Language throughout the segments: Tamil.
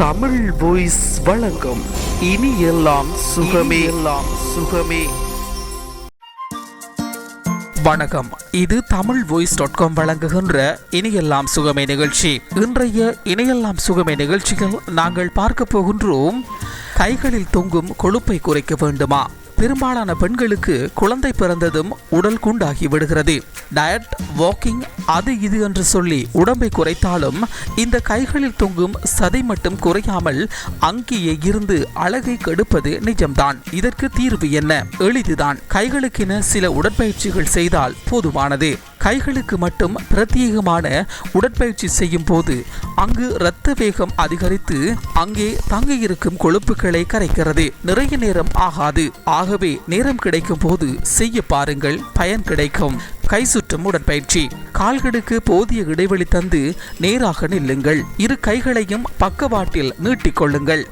தமிழ் வாய்ஸ் வழங்கும் இனி எல்லாம் சுகமே. எல்லாம் சுகமே. வணக்கம். இது தமிழ் வாய்ஸ் டாட் காம் வழங்குகின்ற இணையெல்லாம் சுகமே நிகழ்ச்சி. இன்றைய இணையெல்லாம் சுகமே நிகழ்ச்சியில் நாங்கள் பார்க்க போகின்றோம். கைகளில் தொங்கும் கொழுப்பை குறைக்க வேண்டுமா? பெரும்பாலான பெண்களுக்கு குழந்தை பிறந்ததும் உடல் குண்டாகி விடுகிறது. டயட் வாக்கிங் அது இது என்று சொல்லி உடம்பை குறைத்தாலும் இந்த கைகளில் தொங்கும் சதை மட்டும் குறையாமல் அங்கேயே இருந்து அழகை கெடுப்பது நிஜம்தான். இதற்கு தீர்வு என்ன? எளிதுதான். கைகளுக்கென சில உடற்பயிற்சிகள் செய்தால் போதுமானது. கைகளுக்கு மட்டும் பிரத்யேகமான உடற்பயிற்சி செய்யும் போது அங்கு இரத்த வேகம் அதிகரித்து அங்கே தங்கியிருக்கும் கொழுப்புகளை கரைக்கிறது. நிறைய நேரம் ஆகாது. ஆகவே நேரம் கிடைக்கும் போது செய்ய பாருங்கள். பயன் கிடைக்கும். கை சுற்றும் உடற்பயிற்சி. கால்களுக்கு போதிய இடைவெளி தந்து நேராக நில்லுங்கள். இரு கைகளையும் பக்கவாட்டில் நீட்டிக்கொள்ளுங்கள்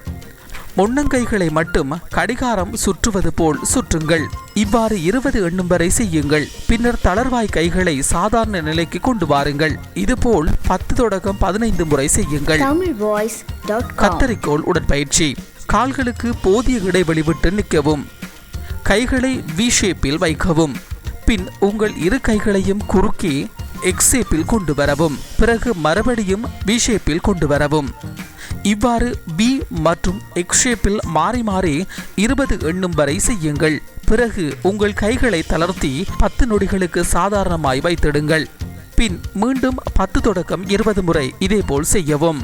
முன்னங்கைகளை மட்டும் கடிகாரம் சுற்றுவது போல் சுற்றுங்கள். இவ்வாறு இருபது எண்ணும் வரை செய்யுங்கள். பின்னர் தளர்வாய் கைகளை சாதாரண நிலைக்கு கொண்டு வாருங்கள். இதுபோல் பத்து தொடக்கம் பதினைந்து முறை செய்யுங்கள். tamilvoice.com கத்தரிக்கோல் உடற்பயிற்சி. கால்களுக்கு போதிய இடைவெளி விட்டு நிற்கவும். கைகளை வி ஷேப்பில் வைக்கவும். பின் உங்கள் இரு கைகளையும் குறுக்கே எக்ஸ் ஷேப்பில் கொண்டு வரவும். பிறகு மறுபடியும் வி ஷேப்பில் கொண்டு வரவும். இவ்வாறு பி மற்றும் எக்ஸ் ஷேப்பில் மாறி மாறி இருபது எண்ணும் வரை செய்யுங்கள். பிறகு உங்கள் கைகளை தளர்த்தி பத்து நொடிகளுக்கு சாதாரணமாய் வைத்திடுங்கள். பின் மீண்டும் பத்து தொடக்கம் இருபது முறை இதேபோல் செய்யவும்.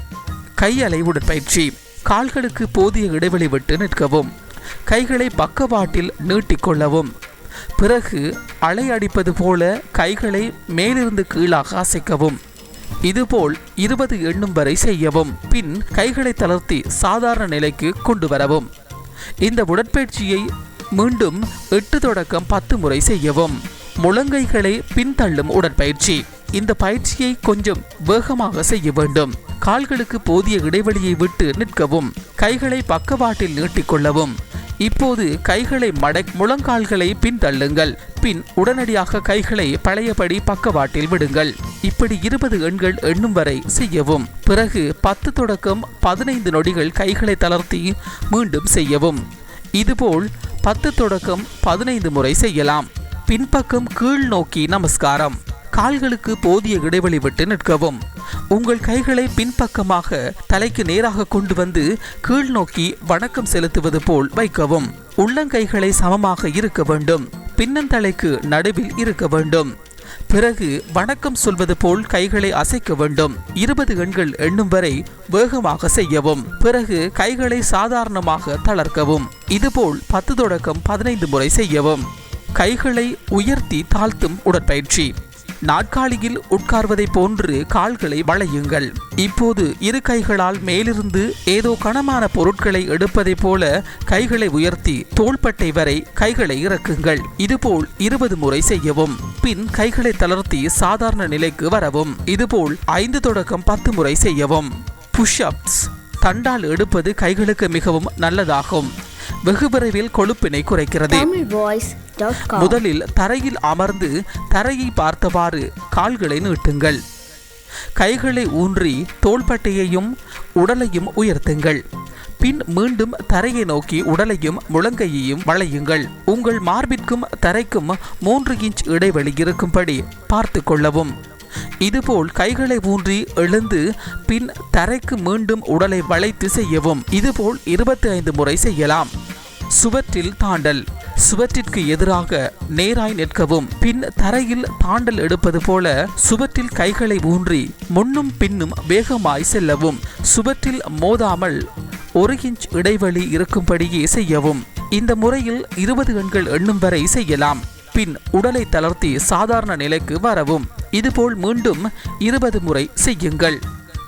கையலை உடற்பயிற்சி கால்களுக்கு போதிய இடைவெளி விட்டு நிற்கவும். கைகளை பக்கவாட்டில் நீட்டிக்கொள்ளவும் பிறகு அலை அடிப்பது போல கைகளை மேலிருந்து கீழாக அசைக்கவும். இதுபோல் இருபது எண்ணும் வரை செய்யவும் பின் கைகளை தளர்த்தி சாதாரண நிலைக்கு கொண்டு வரவும். இந்த உடற்பயிற்சியை மீண்டும் எட்டு தொடக்கம் பத்து முறை செய்யவும். முழங்கைகளை பின்தள்ளும் உடற்பயிற்சி. இந்த பயிற்சியை கொஞ்சம் வேகமாக செய்ய வேண்டும். கால்களுக்கு போதிய இடைவெளியை விட்டு நிற்கவும் கைகளை பக்கவாட்டில் நீட்டிக்கொள்ளவும். இப்போது கைகளை மடக் முழங்கால்களை பின்தள்ளுங்கள். பின் உடனடியாக கைகளை பழையபடி பக்கவாட்டில் விடுங்கள். இப்படி இருபது எண்கள் எண்ணும் வரை செய்யவும். பிறகு பத்து தொடக்கம் பதினைந்து நொடிகள் கைகளை தளர்த்தி மீண்டும் செய்யவும். இதுபோல் பத்து தொடக்கம் பதினைந்து முறை செய்யலாம். பின்பக்கம் கீழ் நோக்கி நமஸ்காரம். கால்களுக்கு போதிய இடைவெளி விட்டு நிற்கவும். உங்கள் கைகளை பின்பக்கமாக தலைக்கு நேராக கொண்டு வந்து கீழ் நோக்கி வணக்கம் செலுத்துவது போல் வைக்கவும். உள்ளங்கைகளை சமமாக இருக்க வேண்டும். பின்னந்தலைக்கு நடுவில் இருக்க வேண்டும். பிறகு வணக்கம் சொல்வது போல் கைகளை அசைக்க வேண்டும். இருபது எண்கள் எண்ணும் வரை வேகமாக செய்யவும். பிறகு கைகளை சாதாரணமாக தளர்க்கவும். இதுபோல் பத்து தொடக்கம் பதினைந்து முறை செய்யவும். கைகளை உயர்த்தி தாழ்த்தும் உடற்பயிற்சி. நாற்காலியில் உட்கார்வதை போன்று கால்களை வளையுங்கள். இப்போது இரு கைகளால் மேலிருந்து ஏதோ கனமான பொருட்களை எடுப்பதை போல கைகளை உயர்த்தி தோள்பட்டை வரை கைகளை இறக்குங்கள். இதுபோல் இருபது முறை செய்யவும். பின் கைகளை தளர்த்தி சாதாரண நிலைக்கு வரவும். இதுபோல் ஐந்து தொடக்கம் பத்து முறை செய்யவும். புஷ் அப்ஸ் தண்டால் எடுப்பது கைகளுக்கு மிகவும் நல்லதாகும். வெகு விரைவில் கொழுப்பினை குறைக்கிறது. முதலில் தரையில் அமர்ந்து தரையை பார்த்தவாறு கால்களை நீட்டுங்கள். கைகளை ஊன்றி தோள்பட்டையையும் உடலையும் உயர்த்துங்கள். பின் மீண்டும் தரையை நோக்கி உடலையும் முழங்கையையும் வளையுங்கள். உங்கள் மார்பிற்கும் தரைக்கும் மூன்று இன்ச் இடைவெளி இருக்கும்படி பார்த்து கொள்ளவும். இதுபோல் கைகளை ஊன்றி எழுந்து பின் தரைக்கு மீண்டும் உடலை வளைத்து செய்யவும். இதுபோல் இருபத்தி ஐந்து முறை செய்யலாம். சுவற்றில் தாண்டல். சுவற்றிற்கு எதிராக நேராய் நிற்கவும் பின் தரையில் தாண்டல் எடுப்பது போல சுவற்றில் கைகளை ஊன்றி முன்னும் பின்னும் வேகமாய் செல்லவும் சுவற்றில் மோதாமல் ஒரு இன்ச் இடைவெளி இருக்கும்படியே செய்யவும். இந்த முறையில் இருபது எண்கள் எண்ணும் வரை செய்யலாம். பின் உடலை தளர்த்தி சாதாரண நிலைக்கு வரவும். இதுபோல் மீண்டும் இருபது முறை செய்யுங்கள்.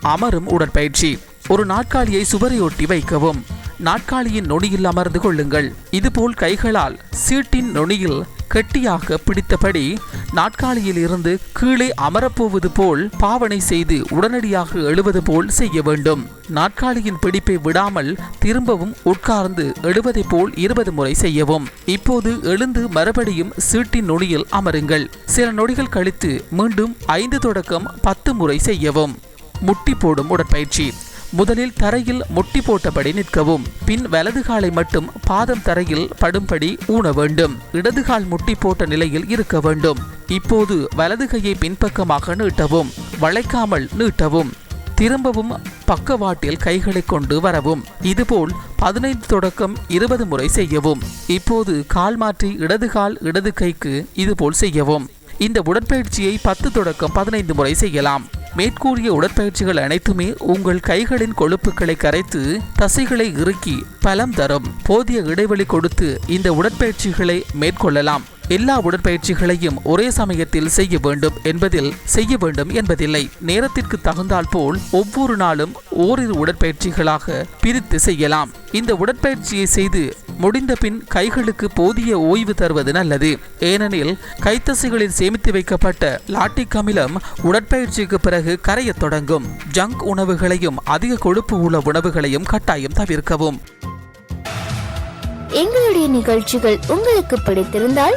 அமரும் உடற்பயிற்சி. ஒரு நாற்காலியை சுவரையொட்டி வைக்கவும். நாற்காலியின் நொடியில் அமர்ந்து கொள்ளுங்கள். இதுபோல் கைகளால் சீட்டின் நொடியில் கெட்டியாக பிடித்தபடி நாற்காலியில் இருந்து கீழே அமரப்போவது போல் பாவனை செய்து உடனடியாக எழுவது போல் செய்ய வேண்டும். நாற்காலியின் பிடிப்பை விடாமல் திரும்பவும் உட்கார்ந்து எழுவதை போல் இருபது முறை செய்யவும். இப்போது எழுந்து மறுபடியும் சீட்டின் நொடியில் அமருங்கள். சில நொடிகள் கழித்து மீண்டும் ஐந்து தொடக்கம் பத்து முறை செய்யவும். முட்டி போடும் உடற்பயிற்சி. முதலில் தரையில் முட்டி போட்டபடி நிற்கவும் பின் வலது காலை மட்டும் பாதம் தரையில் படும்படி ஊன வேண்டும். இடது கால் முட்டி போட்ட நிலையில் இருக்க வேண்டும். இப்போது வலது கையை பின்பக்கமாக நீட்டவும் வளைக்காமல் நீட்டவும் திரும்பவும் பக்கவாட்டில் கைகளை கொண்டு வரவும். இதுபோல் பதினைந்து தொடக்கம் இருபது முறை செய்யவும். இப்போது கால் மாற்றி இடது கால் இடது கைக்கு இதுபோல் செய்யவும். இந்த உடற்பயிற்சியை பத்து தொடக்கம் பதினைந்து முறை செய்யலாம். மேற்கூறிய உடற்பயிற்சிகள் அனைத்துமே உங்கள் கைகளின் கொழுப்புகளை கரைத்து தசைகளை இறுக்கி பலம் தரும். போதிய இடைவெளி கொடுத்து இந்த உடற்பயிற்சிகளை மேற்கொள்ளலாம். எல்லா உடற்பயிற்சிகளையும் ஒரே சமயத்தில் செய்ய வேண்டும் என்பதில் செய்ய வேண்டும் என்பதில்லை. நேரத்திற்கு தகுந்தால் போல் ஒவ்வொரு நாளும் ஓரிரு உடற்பயிற்சிகளாக பிரித்து செய்யலாம். இந்த உடற்பயிற்சியை செய்து முடிந்த பின் கைகளுக்கு போதிய ஓய்வு தருவது நல்லது. ஏனெனில் கைத்தசைகளில் சேமித்து வைக்கப்பட்ட லாட்டிக் அமிலம் உடற்பயிற்சிக்கு பிறகு கரையத் தொடங்கும். ஜங்க் உணவுகளையும் அதிக கொழுப்பு உள்ள உணவுகளையும் கட்டாயம் தவிர்க்கவும். எங்களுடைய நிகழ்ச்சிகள் உங்களுக்கு பிடித்திருந்தால்